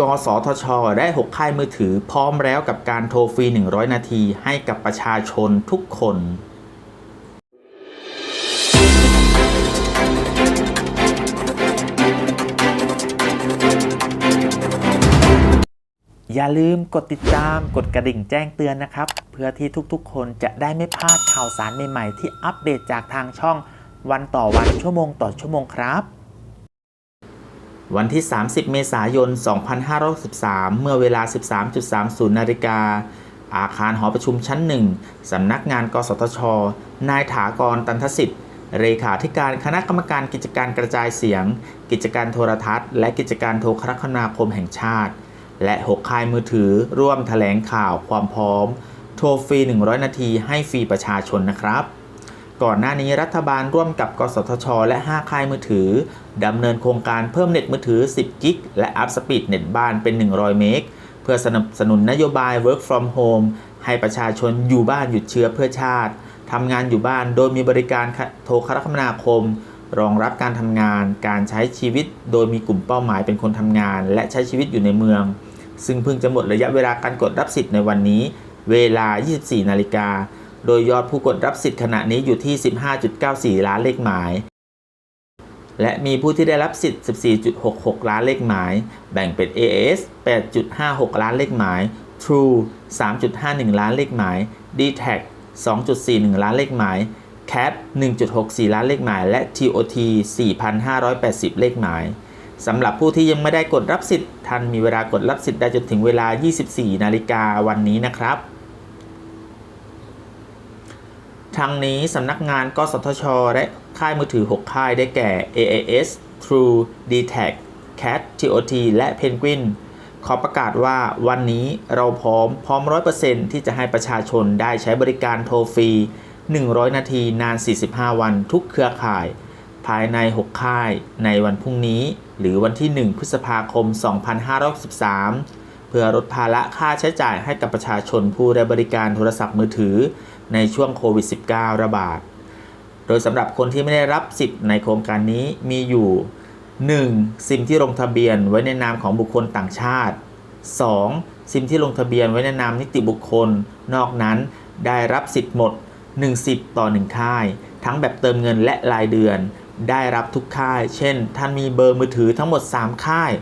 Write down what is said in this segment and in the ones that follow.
กสทช ได้ 6 ค่ายมือถือพร้อมแล้วกับการโทรฟรี 100 นาทีให้กับประชาชนทุกคนอย่าลืมกดติดตามกดกระดิ่งแจ้งเตือนนะครับ เพื่อที่ทุกๆ คนจะได้ไม่พลาดข่าวสารใหม่ๆ ที่อัปเดตจากทางช่องวันต่อวันชั่วโมงต่อชั่วโมงครับ วันที่ 30 เมษายน 2563 เมื่อเวลา 13.30 นาฬิกา อาคารหอประชุมชั้น1สำนักงาน กสทช นายถากร ตันทสิทธิ์ เลขาธิการคณะกรรมการกิจการกระจายเสียง กิจการโทรทัศน์ และกิจการโทรคมนาคมแห่งชาติ และ 6 ค่ายมือถือ ร่วมแถลงข่าวความพร้อม โทรฟรี 100 นาทีให้ฟรีประชาชนนะครับ ก่อนหน้านี้รัฐบาลร่วมกับ กสทช และ 5 ค่ายมือถือดำเนินโครงการเพิ่มเน็ตมือถือ 10 กิก และอัพสปีดเน็ตบ้านเป็น 100 เมก เพื่อสนับสนุนนโยบาย Work from Home ให้ประชาชนอยู่บ้านหยุดเชื้อเพื่อชาติ ทำงานอยู่บ้านโดยมีบริการโทรคมนาคม รองรับการทำงาน การใช้ชีวิต โดยมีกลุ่มเป้าหมายเป็นคนทำงาน และใช้ชีวิตอยู่ในเมือง ซึ่งเพิ่งจะหมดระยะเวลาการกดรับสิทธิ์ในวันนี้ เวลา 24 นาฬิกา โดยยอดผู้กดรับสิทธิ์ขณะนี้อยู่ที่ 15.94 ล้านเลขหมาย และมีผู้ที่ได้รับสิทธิ์ 14.66 ล้านเลขหมาย แบ่งเป็น AS 8.56 ล้านเลขหมาย True 3.51 ล้านเลขหมาย d t a c 2.41 ล้านเลขหมาย CAT 1.64 ล้านเลขหมาย และ TOT 4,580 เลขหมายสำหรับผู้ที่ยังไม่ได้กดรับสิทธิ์ท่านมีเวลากดรับสิทธิ์ได้จนถึงเวลา 24 นาฬิกาวันนี้นะครับ ทางนี้สำนักงานกสทช และค่ายมือถือ 6 ค่ายได้แก่ AAS True d t a c CAT TOT และ Penguin ขอประกาศว่าวันนี้เราพร้อมพร้อม 100%ที่จะให้ประชาชนได้ใช้บริการโทรฟรี 100 นาทีนาน 45 วันทุกเครือข่าย ภายใน 6 ค่ายในวันพรุ่งนี้ หรือวันที่ 1 พฤษภาคม 2563 พื่อลดภาระค่าใช้จ่ายให้กับประชาชนผู้ได้บริการโทรศัพท์มือถือในช่วงโควิด -19 ระบาด โดยสำหรับคนที่ไม่ได้รับสิทธิ์ในโครงการนี้มีอยู่ 1. ซิมที่ลงทะเบียนไว้ในนามของบุคคลต่างชาติ 2. ซิมที่ลงทะเบียนไว้ในนามนิติบุคคล นอกนั้นได้รับสิทธิ์หมด 1 สิทธิ์ต่อ 1 ค่าย ทั้งแบบเติมเงินและรายเดือน ได้รับทุกค่าย เช่น ท่านมีเบอร์มือถือทั้งหมด 3 ค่าย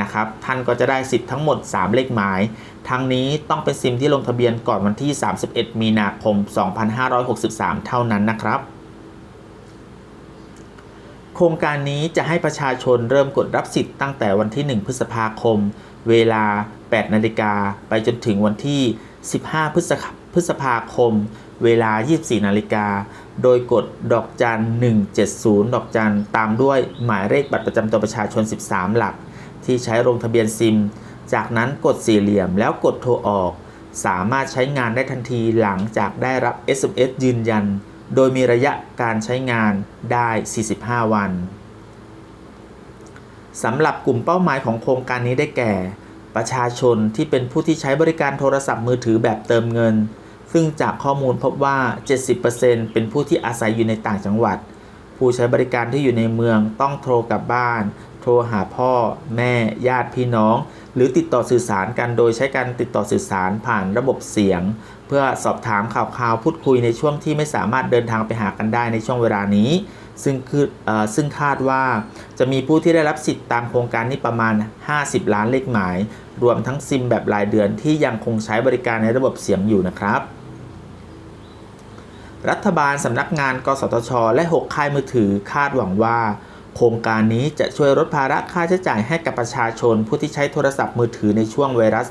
นะครับ ท่านก็จะได้สิทธิ์ทั้งหมด 3 เลขหมาย ทั้งนี้ต้องเป็นซิมที่ลงทะเบียนก่อนวันที่ 31 มีนาคม 2563 เท่านั้นนะครับ โครงการนี้จะให้ประชาชนเริ่มกดรับสิทธิ์ตั้งแต่วันที่ 1 พฤษภาคม เวลา 8 นาฬิกาไปจนถึงวันที่ 15 พฤษภ พฤษภาคม เวลา 24 นาฬิกา โดยกดดอกจัน 170 ดอกจัน ตามด้วยหมายเลขบัตรประจำตัวประชาชน 13 หลัก ที่ใช้ลงทะเบียนซิม จากนั้นกดสี่เหลี่ยมแล้วกดโทรออก สามารถใช้งานได้ทันทีหลังจากได้รับ SMS ยืนยัน โดยมีระยะการใช้งานได้ 45 วันสำหรับกลุ่มเป้าหมายของโครงการนี้ได้แก่ ประชาชนที่เป็นผู้ที่ใช้บริการโทรศัพท์มือถือแบบเติมเงิน ซึ่งจากข้อมูลพบว่า 70%เป็นผู้ที่อาศัยอยู่ในต่างจังหวัด ผู้ใช้บริการที่อยู่ในเมืองต้องโทรกลับบ้าน โทรหาพ่อ แม่ ญาติพี่น้อง หรือติดต่อสื่อสารกันโดยใช้การติดต่อสื่อสารผ่านระบบเสียง เพื่อสอบถามข่าวคราวพูดคุยในช่วงที่ไม่สามารถเดินทางไปหากันได้ในช่วงเวลานี้ ซึ่งคืออซึ่งคาดว่าจะมีผู้ที่ได้รับสิทธิ์ตามโครงการนี้ประมาณ 50 ล้านเลขหมาย รวมทั้งซิมแบบรายเดือนที่ยังคงใช้บริการในระบบเสียงอยู่นะครับรัฐบาลสำนักงาน กสทช และ 6 ค่ายมือถือคาดหวังว่า โครงการนี้จะช่วยลดภาระค่าใช้จ่ายให้กับประชาชนผู้ที่ใช้โทรศัพท์มือถือในช่วงไวรัส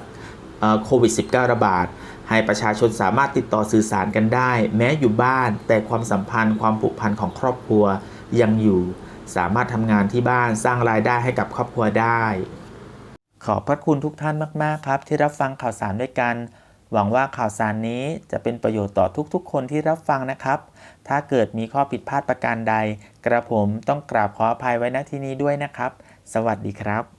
โควิด -19 ระบาด ให้ประชาชนสามารถติดต่อสื่อสารกันได้ แม้อยู่บ้าน แต่ความสัมพันธ์ความผูกพันของครอบครัวยังอยู่ สามารถทำงานที่บ้านสร้างรายได้ให้กับครอบครัวได้ ขอบพระคุณทุกท่านมาก ๆ ครับ ที่รับฟังข่าวสารด้วยกัน หวังว่าข่าวสารนี้จะเป็นประโยชน์ต่อทุกๆ คนที่รับฟังนะครับ ถ้าเกิดมีข้อผิดพลาดประการใด กระผมต้องกราบขออภัยไว้ณที่นี้ด้วยนะครับ สวัสดีครับ